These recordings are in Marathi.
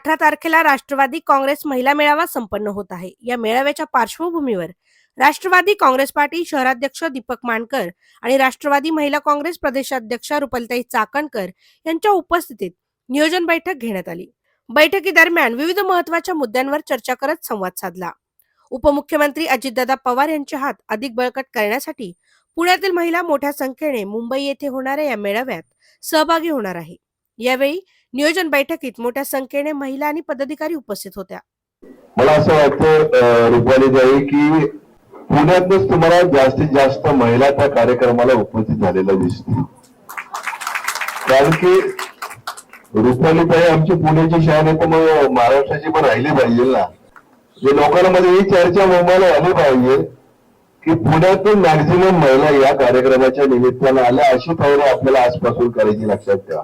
अठरा तारखेला राष्ट्रवादी काँग्रेस महिला मेळावा संपन्न होत आहे. या मेळाव्याच्या पार्श्वभूमीवर राष्ट्रवादी काँग्रेस पार्टी शहराध्यक्ष दीपक मानकर आणि राष्ट्रवादी महिला काँग्रेस प्रदेशाध्यक्षा रुपलताई चाकणकर यांच्या उपस्थितीत नियोजन बैठक घेण्यात आली. बैठकीदरम्यान विविध महत्त्वाच्या मुद्द्यांवर चर्चा करत संवाद साधला. उपमुख्यमंत्री अजितदादा पवार यांचे हात अधिक बळकट करण्यासाठी पुण्यातील महिला मोठ्या संख्येने मुंबई येथे होणाऱ्या या मेळाव्यात सहभागी होणार आहे. यावेळी नियोजन बैठकीत मोठ्या संख्येने महिला आणि पदाधिकारी उपस्थित होत्या. मला असं वाटतं रुपालीताई की पुण्यातच तुम्हाला जास्तीत जास्त महिला त्या कार्यक्रमाला उपस्थित झालेल्या दिसतील. कारण की रुपालीताई आमची पुण्याची शान आहे तर मग महाराष्ट्राची पण राहिली पाहिजे ना. जे लोकांमध्ये ही चर्चा मुंबईला आली पाहिजे की पुण्यातून मॅक्झिमम महिला या कार्यक्रमाच्या निमित्तानं आल्या अशी तयारी आपल्याला आजपासून करायची लक्षात ठेवा.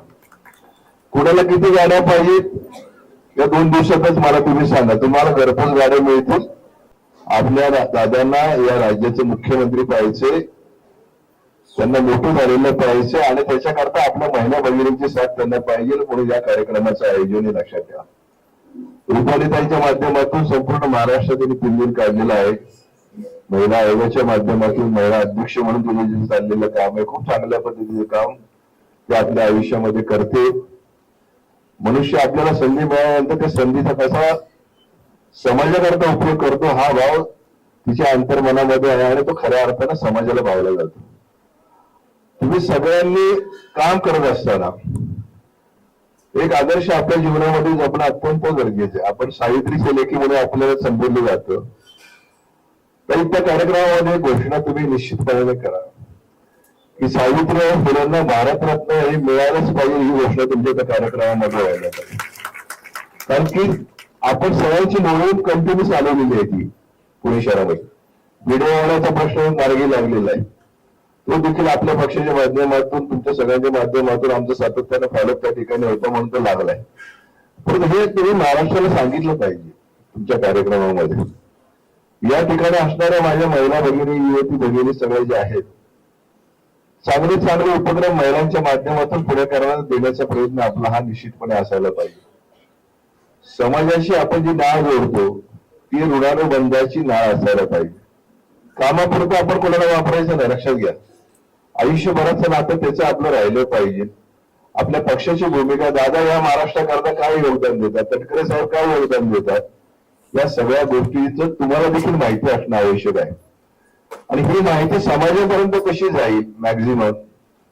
कुणाला किती गाड्या पाहिजेत? या दोन दिवसातच मला तुम्ही सांगा. तुम्हाला घरपोच गाड्या मिळतील? आपल्या दादांना या राज्याचे मुख्यमंत्री पाहिजे त्यांना मोठं झालेलं पाहिजे आणि त्याच्याकरता आपल्या महिला भगिनींची साथ त्यांना पाहिजे म्हणून या कार्यक्रमाचं आयोजन लक्षात ठेवा. रुपालीताईच्या माध्यमातून संपूर्ण महाराष्ट्रात त्यांनी पिंजून काढलेला आहे. महिला आयोगाच्या माध्यमातून महिला अध्यक्ष म्हणून तिने जे चाललेलं काम आहे खूप चांगल्या पद्धतीचं काम ते आपल्या आयुष्यामध्ये करते. मनुष्य आपल्याला संधी मिळाल्यानंतर त्या संधीचा कसा समाजाकरता उपयोग करतो हा भाव तिच्या अंतर्मनामध्ये आहे आणि तो खऱ्या अर्थानं समाजाला भावला जातो. तुम्ही सगळ्यांनी काम करत असताना एक आदर्श आपल्या जीवनामध्ये जपणं अत्यंत गरजेचं आहे. आपण सावित्रीचे लेखी म्हणून आपल्याला संबोधलं जातं. तर त्या कार्यक्रमामध्ये घोषणा तुम्ही निश्चितपणे करा. की सावित्रीबाई फुलेंना भारतरत्न हे मिळालंच पाहिजे ही गोष्ट तुमच्या त्या कार्यक्रमामध्ये व्हायला पाहिजे. कारण की आपण सगळ्यांची नोंदणी कंटिन्यू चालवलेली आहे ती पुणे शहरामध्ये. व्हिडिओ प्रश्न मार्गी लागलेला आहे. तो देखील आपल्या पक्षाच्या माध्यमातून तुमच्या सगळ्यांच्या माध्यमातून आमचं सातत्यानं फॉलोअप त्या ठिकाणी होतं म्हणून तो लागलाय पण हे तुम्ही महाराष्ट्राला सांगितलं पाहिजे तुमच्या कार्यक्रमामध्ये. या ठिकाणी असणाऱ्या माझ्या महिला भगिनी युवती भगिनी सगळे जे आहेत चांगले चांगले उपक्रम महिलांच्या माध्यमातून पुढे करण्यात देण्याचा प्रयत्न आपला हा निश्चितपणे असायला पाहिजे. समाजाशी आपण जी नाळ जोडतो ती ऋणानुबंधाची नाळ असायला पाहिजे. कामापुरतं आपण कोणाला वापरायचं नाही लक्षात घ्या. आयुष्यभराचं नातं त्याचं आपलं राहिलं पाहिजे. आपल्या पक्षाची भूमिका दादा या महाराष्ट्राकरता काय योगदान देतात? तटकरे साहेब काय योगदान देतात? या सगळ्या गोष्टीचं तुम्हाला देखील माहिती असणं आवश्यक आहे. आणि ही माहिती समाजापर्यंत कशी जाईल मॅक्झिमम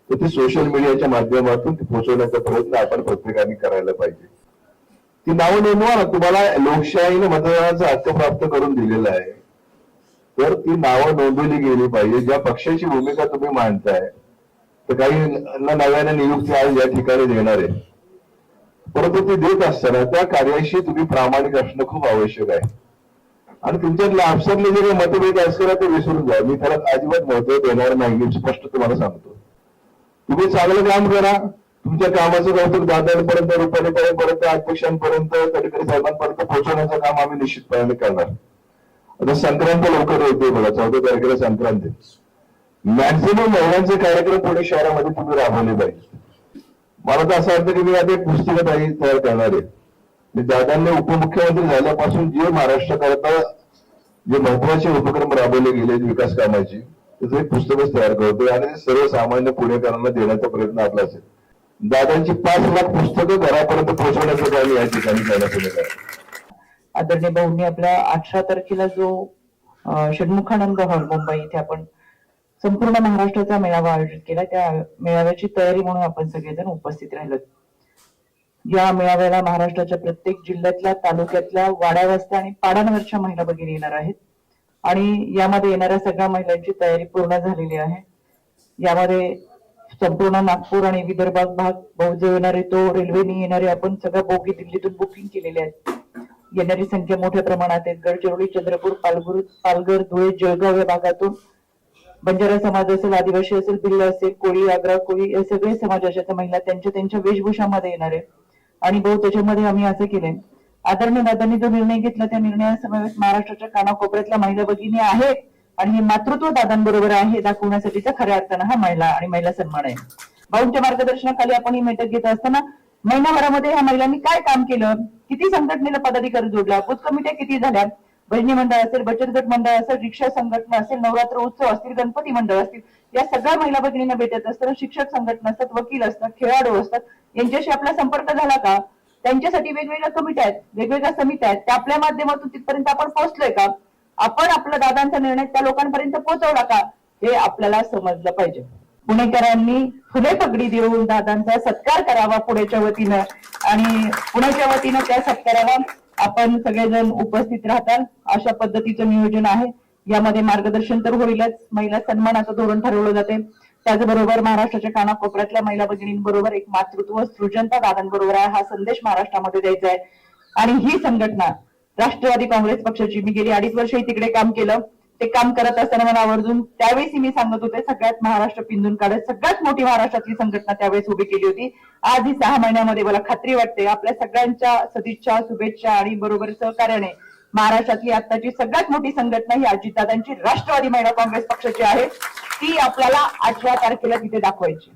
तर ती सोशल मीडियाच्या माध्यमातून ती पोहोचवण्याचा प्रयत्न आपण प्रत्येकाने करायला पाहिजे. ती नावं नोंदवा ना तुम्हाला लोकशाहीने मतदानाचा हक्क प्राप्त करून दिलेला आहे. तर ती नावं नोंदवली गेली पाहिजे. ज्या पक्षाची भूमिका तुम्ही मांडताय तर काही नव्याने नियुक्ती आज या ठिकाणी देणार आहे. परंतु ती देत असताना त्या कार्याशी तुम्ही प्रामाणिक असणं खूप आवश्यक आहे. आणि तुमच्यातल्या अफसरले जे काही मतभेद असतील ते विसरून जा. मी त्याला अजिबात महत्त्व देणार नाही. मी स्पष्ट तुम्हाला सांगतो. तुम्ही चांगलं काम करा. तुमच्या कामाचं कौतुक दादांपर्यंत रुपालीपर्यंत अध्यक्षांपर्यंत तडकरी साहेबांपर्यंत पोहोचवण्याचं काम आम्ही निश्चितपणे करणार. आता संक्रांत लवकर येते बघा. चौदा तारखेला संक्रांत मॅक्झिमम महिलांचे कार्यक्रम पुणे शहरामध्ये तुम्ही राबवले पाहिजे. मला तर असं वाटतं की मी आता एक पुस्तिका तयार करणार आहे. मी दादांनी उपमुख्यमंत्री झाल्यापासून जे महाराष्ट्राकरता जे महत्त्वाचे उपक्रम राबवले गेले विकास कामाची त्याचं एक पुस्तकच तयार करतोय आणि सर्वसामान्य पुणेकरांना देण्याचा प्रयत्न आपला असेल दादांची पाच लाख पुस्तकं घरापर्यंत पोहोचवण्याचं काम या ठिकाणी करण्यात येणार आहे. आदरणीय भाऊंनी आपल्या अठरा तारखेला जो षण्मुखानंद हॉल मुंबई इथे आपण संपूर्ण महाराष्ट्राचा मेळावा आयोजित केला. त्या मेळाव्याची तयारी म्हणून आपण सगळेजण उपस्थित राहिलो. या मेळाव्याला महाराष्ट्राच्या प्रत्येक जिल्ह्यातल्या तालुक्यातल्या वाड्यावस्त्या आणि पाडांवरच्या महिला भगिनी येणार आहेत. आणि यामध्ये येणाऱ्या सगळ्या महिलांची तयारी पूर्ण झालेली आहे. यामध्ये संपूर्ण नागपूर आणि विदर्भात भाग बहुजे येणारे तो रेल्वेने येणारे आपण सगळ्या बोगी दिल्लीतून बुकिंग केलेले आहेत. येणारी संख्या मोठ्या प्रमाणात आहे गडचिरोली चंद्रपूर पालघर पालघर धुळे जळगाव या भागातून बंजारा समाज असेल आदिवासी असेल भिल्ल असेल कोळी आग्रा कोळी या सगळे समाजाच्या महिला त्यांच्या त्यांच्या वेशभूषामध्ये येणार आहे आणि भाऊ त्याच्यामध्ये आम्ही असं केलंय आदरणीय दादांनी जो निर्णय घेतला त्या निर्णयासमवेत महाराष्ट्राच्या कानाकोपऱ्यातल्या महिला भगिनी आहेत आणि हे मातृत्व दादांबरोबर आहे दाखवण्यासाठीचा खऱ्या अर्थानं हा महिला आणि महिला सन्मान आहे. भाऊंच्या मार्गदर्शनाखाली आपण ही बैठक घेत असताना महिनाभरामध्ये ह्या महिलांनी काय काम केलं? किती संघटनेला पदाधिकारी जोडला? बूथ कमिट्या किती झाल्या? बहिणी मंडळ असेल बचत गट मंडळ असेल रिक्षा संघटना असेल नवरात्र उत्सव असतील गणपती मंडळ असतील या सगळ्या महिला भगिनींना भेटत असताना शिक्षक संघटना असतात वकील असतात खेळाडू असतात यांच्याशी आपला संपर्क झाला का? त्यांच्यासाठी वेगवेगळ्या कमिट्या आहेत वेगवेगळ्या समित्या आहेत. त्या आपल्या माध्यमातून तिथपर्यंत आपण पोहोचलोय का? आपण आपला दादांचा निर्णय त्या लोकांपर्यंत पोहोचवला का? हे आपल्याला समजलं पाहिजे. पुणेकरांनी फुले पगडी देऊन दादांचा सत्कार करावा पुण्याच्या वतीनं. आणि पुण्याच्या वतीनं त्या सत्काराला आपण सगळेजण उपस्थित राहताल अशा पद्धतीचं नियोजन आहे. यामध्ये मार्गदर्शन तर होईलच. महिला सन्मानाचं धोरण ठरवलं जाते. त्याचबरोबर महाराष्ट्राच्या कानाकोपऱ्यातल्या महिला भगिनींबरोबर एक मातृत्व सृजनता दादांबरोबर आहे. हा संदेश महाराष्ट्रामध्ये द्यायचा आहे. आणि ही संघटना राष्ट्रवादी काँग्रेस पक्षाची मी गेली अडीच वर्षही तिकडे काम केलं. ते काम करत असताना मला आवर्जून त्यावेळेस मी सांगत होते सगळ्यात महाराष्ट्र पिंजून काढत सगळ्यात मोठी महाराष्ट्रातली संघटना त्यावेळेस उभी केली होती. आज ही सहा महिन्यामध्ये मला खात्री वाटते आपल्या सगळ्यांच्या सदिच्छा शुभेच्छा आणि बरोबर सहकार्याने महाराष्ट्रातली आताची सगळ्यात मोठी संघटना ही अजितदादांची राष्ट्रवादी महिला काँग्रेस पक्षाची आहे. ती आपल्याला आठव्या तारखेला तिथे दाखवायची.